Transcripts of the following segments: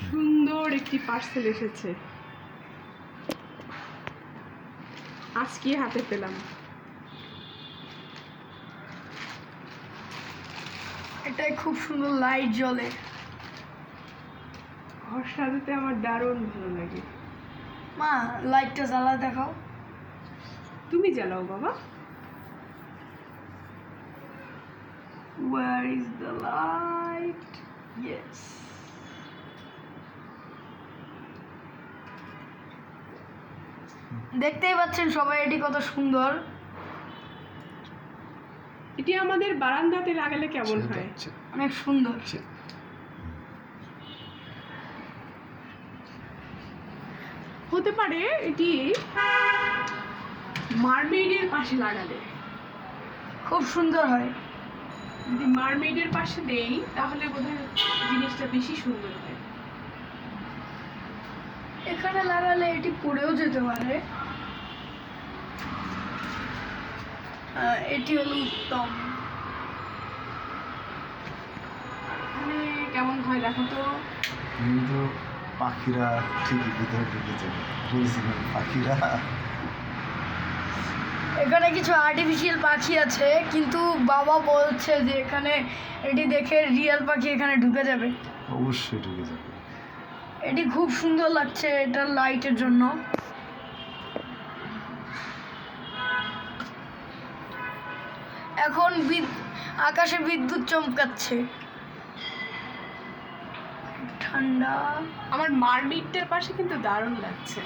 সুন্দর একটি পার্সেল এসেছে। আজকে হাতে পেলাম? এটাই খুব সুন্দর লাইট জ্বলে। ঘর সাজাতে আমার দারুণ ভালো লাগে। মা লাইটটা জ্বালা দেখাও। তুমি জ্বালাও বাবা। Where is the light? Yes. দেখতেই পাচ্ছেন সবাই এটি কত সুন্দর। এটি আমাদের বারান্দাতে লাগালে কেমন হয়? অনেক সুন্দর। হতে পারে এটি মারমেইডের পাশে লাগালে। খুব সুন্দর হয়। যদি মারমেইডের পাশে দেই তাহলে বোধহয় জিনিসটা বেশি সুন্দর হয়। এখানে লাগালে এটি পড়েও যেতে পারে। এটি হলো উত্তম। এখানে কেমন হয় দেখো তো কিন্তু পাখিরা ঠিকই ভিতরে ঢুকেছে। বলছিলাম পাখিরা। এখানে কিছু আর্টিফিশিয়াল পাখি আছে কিন্তু বাবা বলছে যে এখানে এটি দেখে রিয়েল পাখি এখানে ঢুকে যাবে। অবশ্যই ঢুকে যাবে। এটি খুব সুন্দর লাগছে এটা লাইটের জন্য। এখন আকাশে বিদ্যুৎ চমকাচ্ছে। ঠান্ডা। আমার মারমেইডটার পাশে কিন্তু দারুণ লাগছে।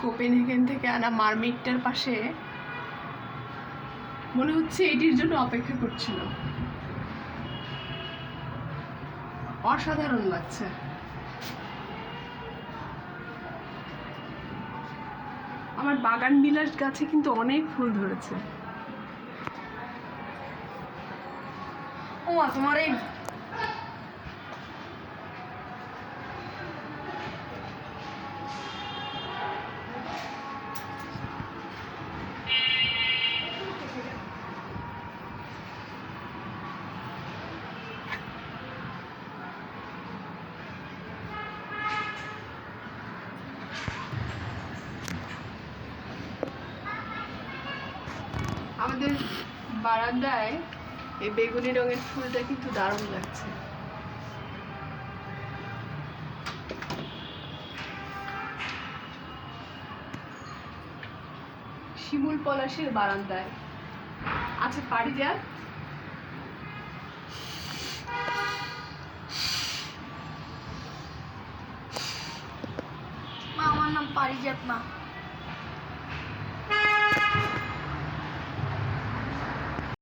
কোপেনহেগেন থেকে আনা মারমেইডটার পাশে মনে হচ্ছে এটির জন্য অপেক্ষা করছিল। অসাধারণ লাগছে। আমার বাগান বিলাস গাছে কিন্তু অনেক ফুল ধরেছে। ও তোমার এই আমাদের বারান্দায় এই বেগুনি রঙের ফুলটা কিন্তু দারুণ লাগছে। শিমুল পলাশের বারান্দায়। আছে পারিজাত মা, আমার নাম পারিজাত মা।